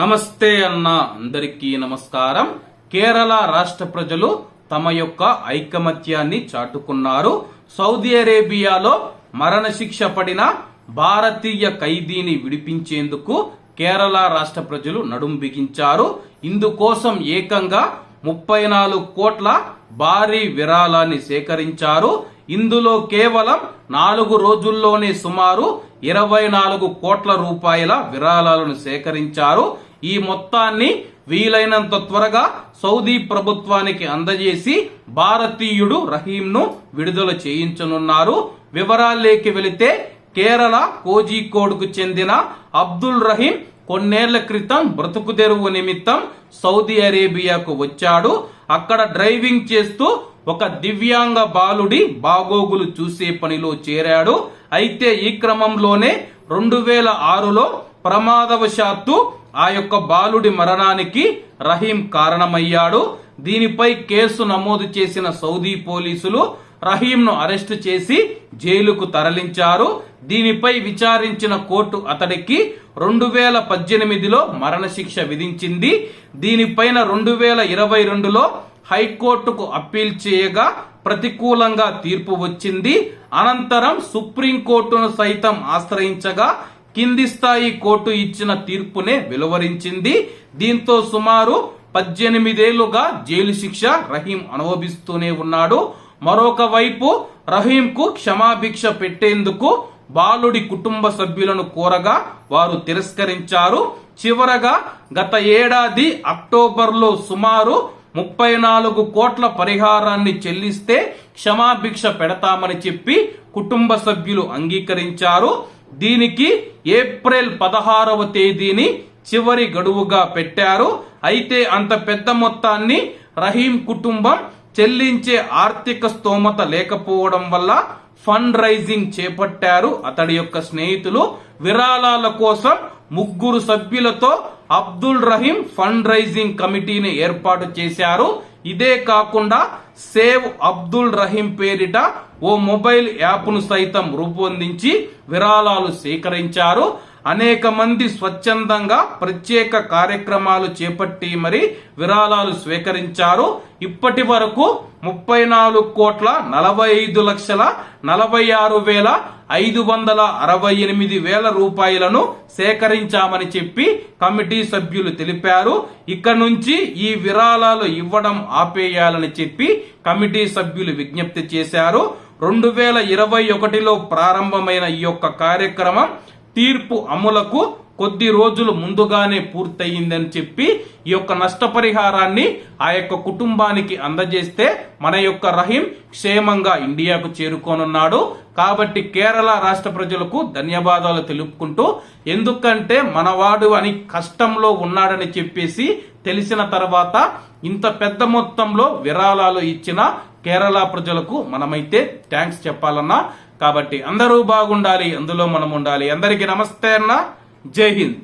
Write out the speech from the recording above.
నమస్తే అన్న అందరికీ నమస్కారం. కేరళ రాష్ట్ర ప్రజలు తమ యొక్క ఐకమత్యాన్ని చాటుకున్నారు. సౌదీ అరేబియాలో మరణశిక్ష పడిన భారతీయ ఖైదీని విడిపించేందుకు కేరళ రాష్ట్ర ప్రజలు నడుం బిగించారు. ఇందుకోసం ఏకంగా ముప్పై నాలుగు కోట్ల భారీ విరాళాన్ని సేకరించారు. ఇందులో కేవలం నాలుగు రోజుల్లోనే సుమారు ఇరవై నాలుగు కోట్ల రూపాయల విరాళాలను సేకరించారు. ఈ మొత్తాన్ని వీలైనంత త్వరగా సౌదీ ప్రభుత్వానికి అందజేసి భారతీయుడు రహీంను విడుదల చేయించనున్నారు. వివరాల్లోకి వెళితే కేరళ కోజికోడ్కు చెందిన అబ్దుల్ రహీం కొన్నేళ్ళ క్రితం బ్రతుకు తెరువు నిమిత్తం సౌదీ అరేబియాకు వచ్చాడు. అక్కడ డ్రైవింగ్ చేస్తూ ఒక దివ్యాంగ బాలుడి బాగోగులు చూసే పనిలో చేరాడు. అయితే ఈ క్రమంలోనే రెండు వేల ఆరులో ప్రమాదవశాత్తు ఆ యొక్క బాలుడి మరణానికి రహీం కారణమయ్యాడు. దీనిపై కేసు నమోదు చేసిన సౌదీ పోలీసులు రహీంను అరెస్టు చేసి జైలుకు తరలించారు. దీనిపై విచారించిన కోర్టు అతడికి రెండు వేల పద్దెనిమిదిలో మరణశిక్ష విధించింది. దీనిపైన రెండు వేల ఇరవై రెండులో హైకోర్టుకు అప్పీల్ చేయగా ప్రతికూలంగా తీర్పు వచ్చింది. అనంతరం సుప్రీంకోర్టును సైతం ఆశ్రయించగా కింది స్థాయి కోర్టు ఇచ్చిన తీర్పునే వెలువరించింది. దీంతో సుమారు పద్దెనిమిదేళ్ళుగా జైలు శిక్ష రహీం అనుభవిస్తూనే ఉన్నాడు. మరొక వైపు రహీంకు క్షమాభిక్ష పెట్టేందుకు బాలుడి కుటుంబ సభ్యులను కోరగా వారు తిరస్కరించారు. చివరగా గత ఏడాది అక్టోబర్లో సుమారు ముప్పై నాలుగు కోట్ల పరిహారాన్ని చెల్లిస్తే క్షమాభిక్ష పెడతామని చెప్పి కుటుంబ సభ్యులు అంగీకరించారు. దీనికి ఏప్రిల్ పదహారవ తేదీని చివరి గడువుగా పెట్టారు. అయితే అంత పెద్ద మొత్తాన్ని రహీం కుటుంబం చెల్లించే ఆర్థిక స్తోమత లేకపోవడం వల్ల ఫండ్ రైజింగ్ చేపట్టారు. అతడి యొక్క స్నేహితులు విరాళాల కోసం ముగ్గురు సభ్యులతో అబ్దుల్ రహీం ఫండ్ రైజింగ్ కమిటీని ఏర్పాటు చేశారు. ఇదే కాకుండా సేవ్ అబ్దుల్ రహీం పేరిట ఓ మొబైల్ యాప్ను సైతం రూపొందించి విరాళాలు సేకరించారు. అనేక మంది స్వచ్ఛందంగా ప్రత్యేక కార్యక్రమాలు చేపట్టి మరి విరాళాలు స్వీకరించారు. ఇప్పటి వరకు ముప్పై నాలుగు కోట్ల నలభై ఐదు లక్షల నలభై ఆరు వేల ఐదు వందల అరవై ఎనిమిది వేల రూపాయలను సేకరించామని చెప్పి కమిటీ సభ్యులు తెలిపారు. ఇక నుంచి ఈ విరాళాలు ఇవ్వడం ఆపేయాలని చెప్పి కమిటీ సభ్యులు విజ్ఞప్తి చేశారు. రెండు వేల ఇరవై ఒకటిలో ప్రారంభమైన ఈ యొక్క కార్యక్రమం తీర్పు అమలుకు కొద్ది రోజులు ముందుగానే పూర్తయిందని చెప్పి ఈ యొక్క నష్టపరిహారాన్ని ఆ యొక్క కుటుంబానికి అందజేస్తే మన యొక్క రహీం క్షేమంగా ఇండియాకు చేరుకోనున్నాడు. కాబట్టి కేరళ రాష్ట్ర ప్రజలకు ధన్యవాదాలు తెలుపుకుంటూ ఎందుకంటే మనవాడు అని కష్టంలో ఉన్నాడని చెప్పేసి తెలిసిన తర్వాత ఇంత పెద్ద మొత్తంలో విరాళాలు ఇచ్చిన కేరళ ప్రజలకు మనమైతే థ్యాంక్స్ చెప్పాలన్నా కాబట్టి అందరూ బాగుండాలి అందులో మనం ఉండాలి అందరికీ నమస్తే అన్న. జై హింద్.